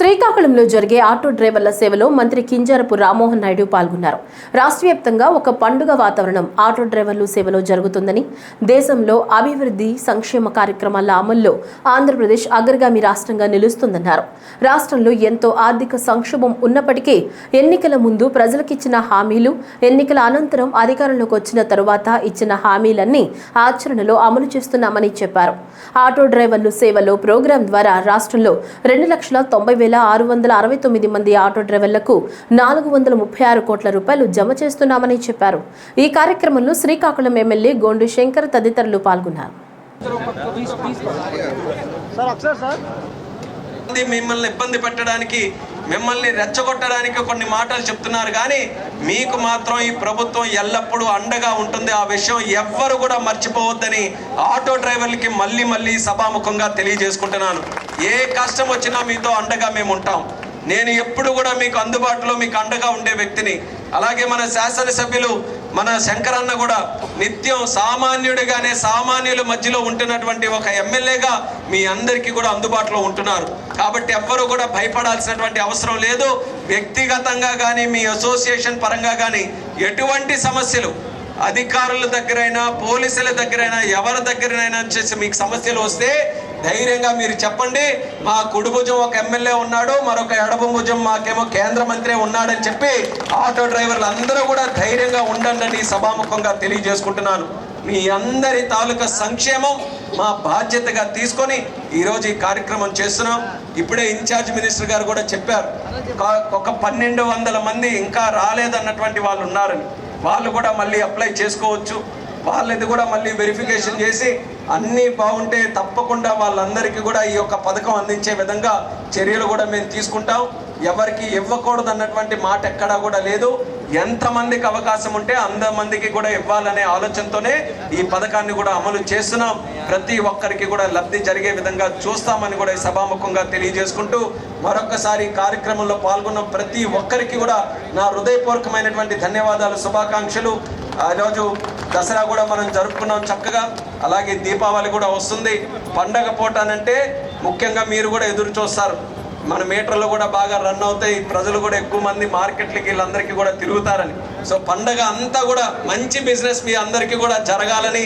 శ్రీకాకుళంలో జరిగే ఆటో డ్రైవర్ల సేవలో మంత్రి కింజరపు రామ్మోహన్ నాయుడు పాల్గొన్నారు. రాష్ట్ర వ్యాప్తంగా ఒక పండుగ వాతావరణం ఆటో డ్రైవర్లు సేవలో జరుగుతుందని దేశంలో అభివృద్ధి సంక్షేమ కార్యక్రమాల అమల్లో ఆంధ్రప్రదేశ్ అగ్రగామి రాష్ట్రంగా నిలుస్తుందన్నారు. రాష్ట్రంలో ఎంతో ఆర్థిక సంక్షోభం ఉన్నప్పటికీ ఎన్నికల ముందు ప్రజలకిచ్చిన హామీలు ఎన్నికల అనంతరం అధికారంలోకి వచ్చిన తరువాత ఇచ్చిన హామీలన్నీ ఆచరణలో అమలు చేస్తున్నామని చెప్పారు. ఆటో డ్రైవర్లు సేవలో ప్రోగ్రాం ద్వారా రాష్ట్రంలో రెండు లక్షల తొంభై వేల ఆరు వందల అరవై తొమ్మిది మంది ఆటో డ్రైవర్లకు నాలుగు వందల ముప్పై ఆరు కోట్ల రూపాయలు జమ చేస్తున్నామని చెప్పారు. ఈ కార్యక్రమంలో శ్రీకాకుళం ఎమ్మెల్యే గోండు శంకర్ తదితరులు పాల్గొన్నారు. మిమ్మల్ని ఇబ్బంది పెట్టడానికి మిమ్మల్ని రెచ్చగొట్టడానికి కొన్ని మాటలు చెప్తున్నారు. కానీ మీకు మాత్రం ఈ ప్రభుత్వం ఎల్లప్పుడూ అండగా ఉంటుంది. ఆ విషయం ఎవ్వరు కూడా మర్చిపోవద్దని ఆటో డ్రైవర్లకి మళ్ళీ మళ్ళీ సభాముఖంగా తెలియజేసుకుంటున్నాను. ఏ కష్టం వచ్చినా మీతో అండగా మేము ఉంటాం. నేను ఎప్పుడు కూడా మీకు అందుబాటులో మీకు అండగా ఉండే వ్యక్తిని. అలాగే మన శాసనసభ్యులు మన శంకరన్న కూడా నిత్యం సామాన్యుడిగానే సామాన్యుల మధ్యలో ఉంటున్నటువంటి ఒక ఎమ్మెల్యేగా మీ అందరికీ కూడా అందుబాటులో ఉంటున్నారు. కాబట్టి ఎవ్వరూ కూడా భయపడాల్సినటువంటి అవసరం లేదు. వ్యక్తిగతంగా కానీ మీ అసోసియేషన్ పరంగా కానీ ఎటువంటి సమస్యలు అధికారుల దగ్గరైనా పోలీసుల దగ్గరైనా ఎవరి దగ్గరైనా చేసి మీకు సమస్యలు వస్తే ధైర్యంగా మీరు చెప్పండి. మా కుడి భుజం ఒక ఎమ్మెల్యే ఉన్నాడు మరొక ఎడమ భుజం మాకేమో కేంద్ర మంత్రి ఉన్నాడని చెప్పి ఆటో డ్రైవర్లు అందరూ కూడా ధైర్యంగా ఉండండి సభాముఖంగా తెలియజేసుకుంటున్నాను. మీ అందరి తాలూకా సంక్షేమం మా బాధ్యతగా తీసుకొని ఈరోజు ఈ కార్యక్రమం చేస్తున్నాం. ఇప్పుడే ఇన్ఛార్జ్ మినిస్టర్ గారు కూడా చెప్పారు. ఒక పన్నెండు వందల మంది ఇంకా రాలేదన్నటువంటి వాళ్ళు ఉన్నారని. వాళ్ళు కూడా మళ్ళీ అప్లై చేసుకోవచ్చు. వాళ్ళది కూడా మళ్ళీ వెరిఫికేషన్ చేసి అన్నీ బాగుంటే తప్పకుండా వాళ్ళందరికీ కూడా ఈ యొక్క పథకం అందించే విధంగా చర్యలు కూడా మేము తీసుకుంటాం. ఎవరికి ఇవ్వకూడదు అన్నటువంటి మాట ఎక్కడా కూడా లేదు. ఎంతమందికి అవకాశం ఉంటే అంతమందికి కూడా ఇవ్వాలనే ఆలోచనతోనే ఈ పథకాన్ని కూడా అమలు చేస్తున్నాం. ప్రతి ఒక్కరికి కూడా లబ్ధి జరిగే విధంగా చూస్తామని కూడా ఈ సభాముఖంగా తెలియజేసుకుంటూ మరొకసారి కార్యక్రమంలో పాల్గొన్న ప్రతి ఒక్కరికి కూడా నా హృదయపూర్వకమైనటువంటి ధన్యవాదాలు శుభాకాంక్షలు. ఆ రోజు దసరా కూడా మనం జరుపుకున్నాం చక్కగా. అలాగే దీపావళి కూడా వస్తుంది. పండగ పూటనంటే ముఖ్యంగా మీరు కూడా ఎదురు చూస్తారు. మన మీటర్లు కూడా బాగా రన్ అవుతాయి. ప్రజలు కూడా ఎక్కువ మంది మార్కెట్లకి వీళ్ళందరికీ కూడా తిరుగుతారని. సో పండగ అంతా కూడా మంచి బిజినెస్ మీ అందరికీ కూడా జరగాలని